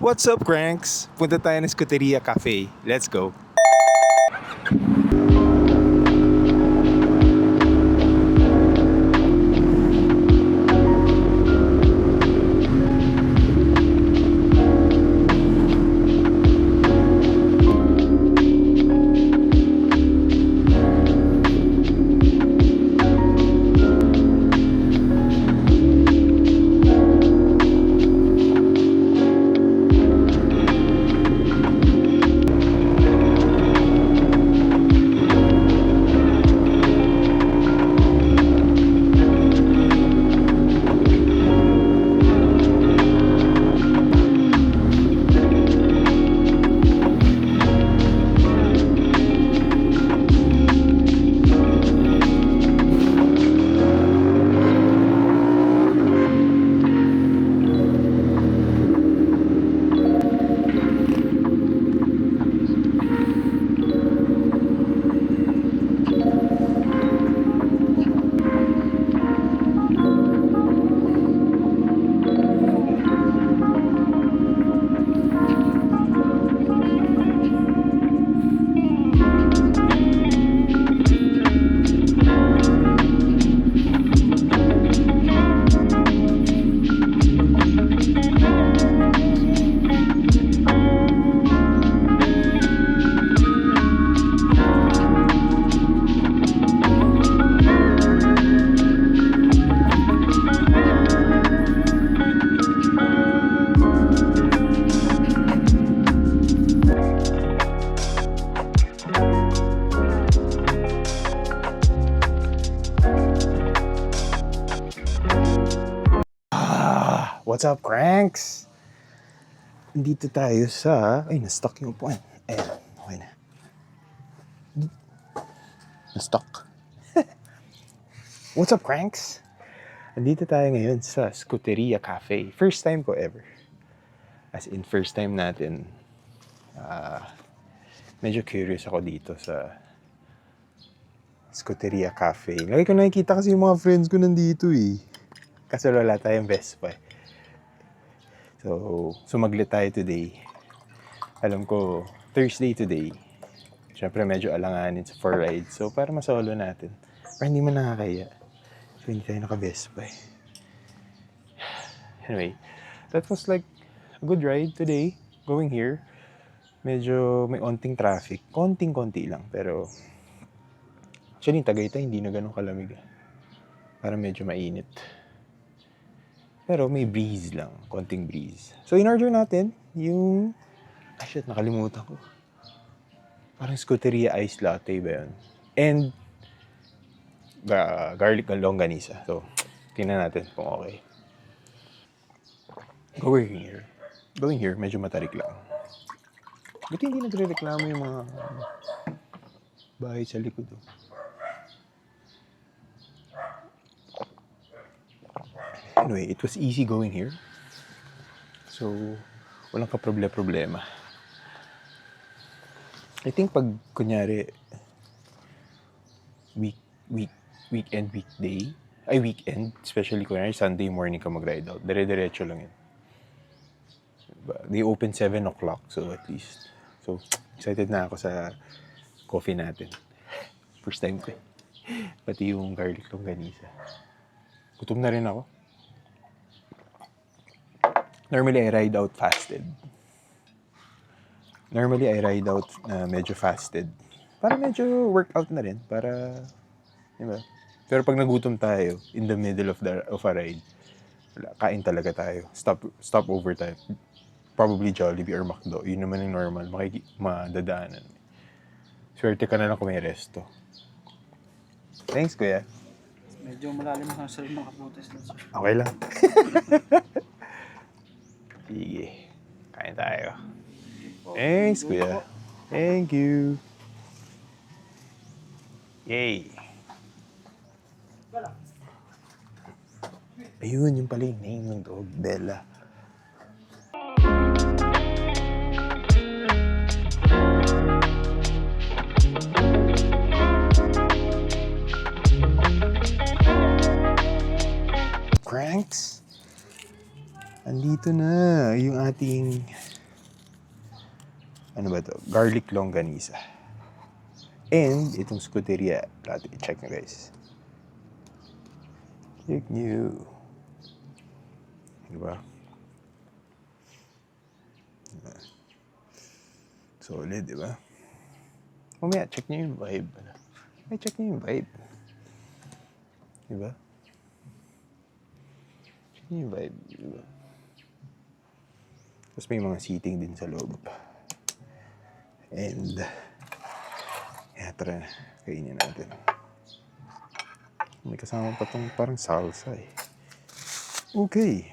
What's up, Cranks? Punta tayo ng Scuderia Cafe. Let's go. What's up, Cranks? Dito tayo sa... Ay, na-stuck yung upuan. Ayan, okay na. Na-stuck. what's up, Cranks? Andito tayo ngayon sa Scuteria Cafe. First time ko ever. As in, first time natin. Ah, medyo curious ako dito sa Scuteria Cafe. Lagi ko nakikita kasi yung mga friends ko nandito eh. Kaso wala tayong Vespa eh. So, sumaglit tayo today. Alam ko, Thursday today. Siyempre, medyo alanganin sa for ride. So, para masolo natin. Para hindi man nakakaya. So, hindi tayo naka-Vespa eh. Anyway, that was like a good ride today. Going here. Medyo may onting traffic. Konting-konti lang. Pero, actually, Tagaytay hindi na ganun kalamig. ah. Parang medyo mainit. Pero may breeze lang, konting breeze. So in-order natin yung... Ah shit, nakalimutan ko. Parang Scuteria Ice Latte ba yun? And ga- garlic and longganisa. So, tingnan natin kung okay. Going here. Going here, medyo matarik lang. Buti hindi nagre-reklamo yung mga bahay sa likod. Oh. Anyway, it was easy going here. So, walang kaproble-problema. I think pag, kunyari, week, week, weekend, weekday, ay weekend, especially kunyari Sunday morning ka mag-ride out, dire-diretso lang yun. They open 7 o'clock, so at least. So, excited na ako sa coffee natin. First time ko eh. Pati yung garlic longganisa. Gutom na rin ako. Normally, I ride out fasted. Normally, I ride out na medyo fasted. Para medyo workout na rin. Para, di ba? Pero pag nagutom tayo, in the middle of the of a ride, wala, kain talaga tayo. Stop, stop over tayo. Probably Jollibee or McDo. Yun naman yung normal. Makiki, madadaanan. Swerte ka na lang kung may resto. Thanks, kuya. Medyo malalim ang sarili ng kaputis na sir. Okay lang. Sige. Kain tayo. Thanks, kuya. Thank you. Yay. Ayun, yung pala yung name ng dog, Bella. Cranks? Andito Ito na, yung ating ano ba to? Garlic longganisa. And itong skuteria. Lahat i-check nyo guys. Check nyo. Diba? Diba? Solid, diba? Mamaya, check nyo yung vibe. Ay, check nyo yung vibe. Diba? Check nyo yung vibe. Diba? Tapos may mga seating din sa loob. And, yeah, tara. Kainin natin. May kasama pa tong parang salsa eh. Okay.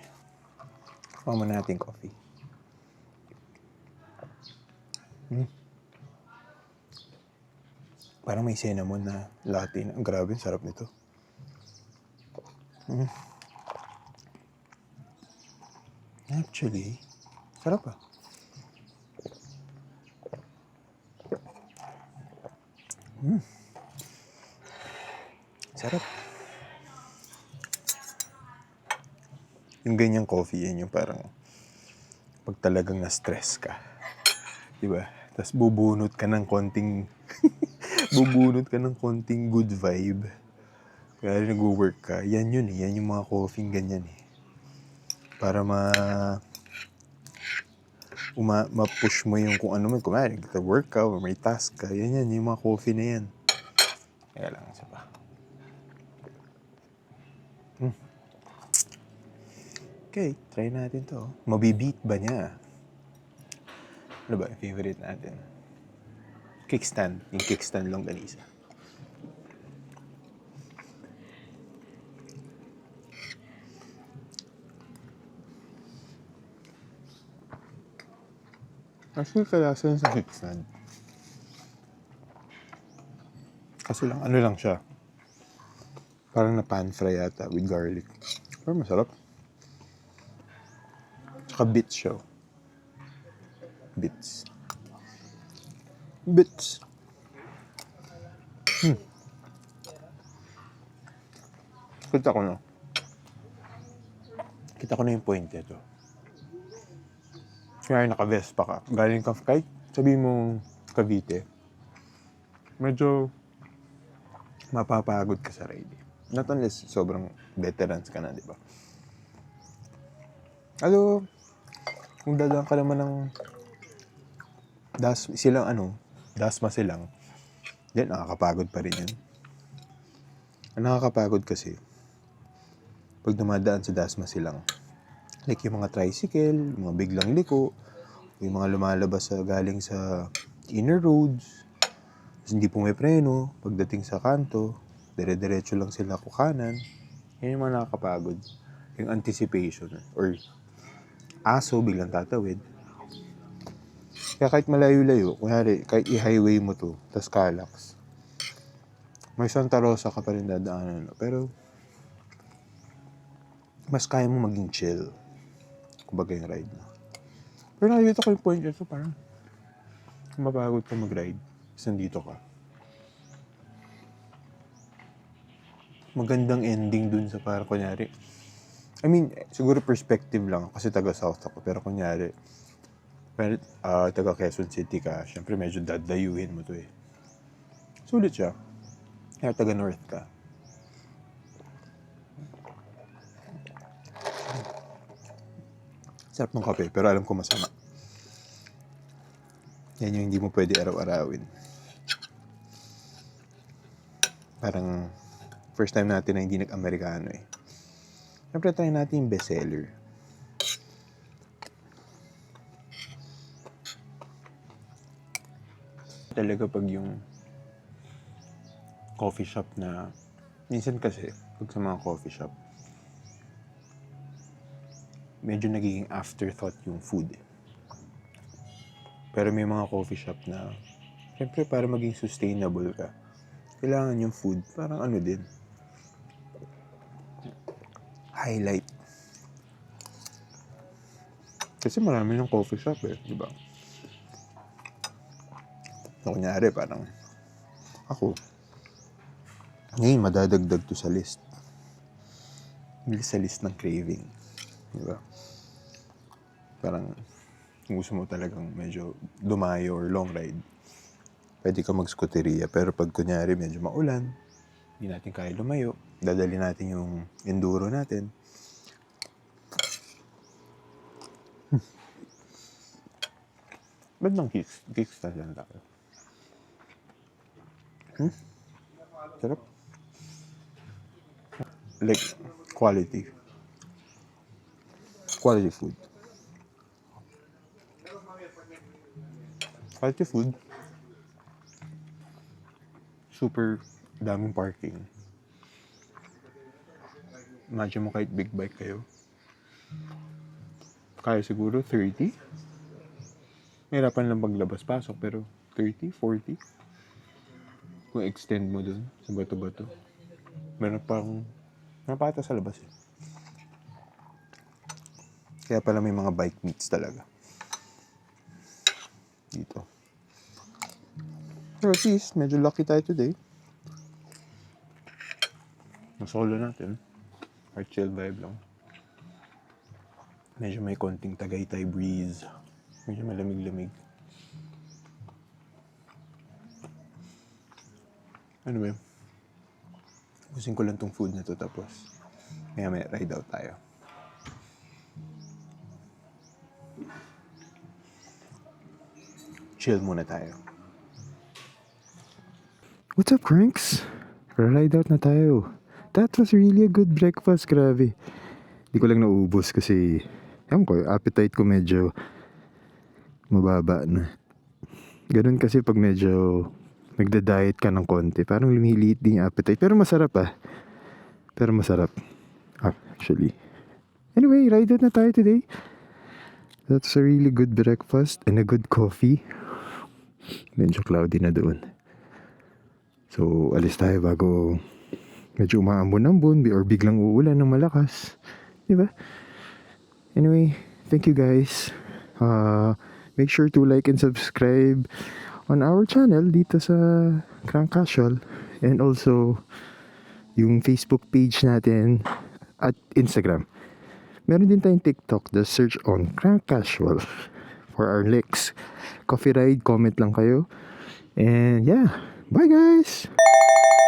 Mama natin coffee. Hmm. Parang may cinnamon na latte. Ang grabe, sarap nito. Hmm. Actually, sarap ah. Hmm. Sarap. Yung ganyang coffee, yan yung parang pag talagang na-stress ka. Di ba? Tapos bubunot ka ng konting bubunot ka ng konting good vibe. Kaya nag-work ka. Yan yun eh. Yan yung mga coffee ganyan eh. Para ma uma, ma-push mo yung kung ano man. Kung may work ka or may task ka. Yan yan. Yung mga coffee na yan. Kaya lang, isa pa. Hmm. Okay, try natin to. Mabibeat ba niya? Ano ba yung favorite natin? Kickstand. Yung kickstand longganisa. Actually, kalasa yun sa kickstand. Kaso lang, ano lang siya. Parang na pan fry yata with garlic. Pero masarap. Tsaka bits siya. oh. Bits. Bits. Hmm. Kita ko na. Kita ko na yung point nito. Kaya naka-Vespa ka. Galing ka kahit sabi mo Cavite. Medyo mapapagod ka sa ride. Not unless sobrang veterans ka na, di ba? Alo, kung dadaan ka naman ng das, silang ano, dasma silang, yan, nakakapagod pa rin yun. Ang nakakapagod kasi, pag dumadaan sa dasma silang, like yung mga tricycle, yung mga biglang liko, yung mga lumalabas sa galing sa inner roads, hindi pumipreno, pagdating sa kanto, dire-diretso lang sila ko kanan, yan yung mga nakakapagod. Yung anticipation, or aso biglang tatawid. Kaya kahit malayo-layo, kunyari, kahit i-highway mo to, tas Calax, may Santa Rosa ka pa rin dadaanan. Pero, mas kaya mo maging chill. Kumbaga yung ride mo. Pero nakikita ko yung point nito, parang mapagod ka mag-ride. Kasi nandito ka. Magandang ending dun sa parang kunyari. I mean, siguro perspective lang kasi taga South ako. Pero kunyari, pero, ah, taga Quezon City ka, syempre medyo dadayuhin mo to eh. Sulit siya. Kaya taga North ka. Sarap ng kape, pero alam ko masama. Yan yung hindi mo pwede araw-arawin. Parang first time natin na hindi nag-Amerikano eh. Siyempre tayo natin yung bestseller. Talaga pag yung coffee shop na minsan kasi pag sa mga coffee shop medyo nagiging afterthought yung food. Pero may mga coffee shop na syempre para maging sustainable ka kailangan yung food parang ano din highlight. Kasi marami ng coffee shop eh di ba? So, kunyari parang ako ngayon madadagdag to sa list. Sa list ng craving di ba Parang kung gusto mo talagang medyo dumayo or long ride, pwede ka mag-scooteria. Pero pag kunyari medyo maulan, hindi natin kaya lumayo, dadali natin yung enduro natin. Hmm. Bandang kicks, kicks na dyan tayo. Hmm? Sarap. Like, quality. Quality food. Quality food. Super daming parking. Imagine mo kahit big bike kayo. Kaya siguro 30. Mahirapan lang paglabas-pasok pero 30, 40. Kung extend mo dun sa bato-bato. Meron pang napata sa labas eh. Kaya pala may mga bike meets talaga. Dito. Pero at least, medyo lucky tayo today. Nasolo natin. Heart chill vibe lang. Medyo may konting Tagaytay breeze. Medyo malamig-lamig. Ano ba ko lang tong food na to tapos maya may ride out tayo. Chill muna tayo. What's up, Cranks? Ride out na tayo. That was really a good breakfast, grabe. Di ko lang naubos kasi, ewan ko, appetite ko medyo mababa na. Ganun kasi pag medyo nagda-diet ka ng konti, parang lumiliit din yung appetite. Pero masarap ah. Pero masarap. Actually. Anyway, ride out na tayo today. That's a really good breakfast and a good coffee. Medyo cloudy na doon. So, alis tayo bago medyo umaambon-ambon or biglang uulan ng malakas. Di ba? Anyway, thank you guys. Uh, make sure to like and subscribe on our channel dito sa Crank Casual and also yung Facebook page natin at Instagram. Meron din tayong TikTok, the search on Crank Casual for our links. Coffee ride, comment lang kayo. And yeah, bye guys!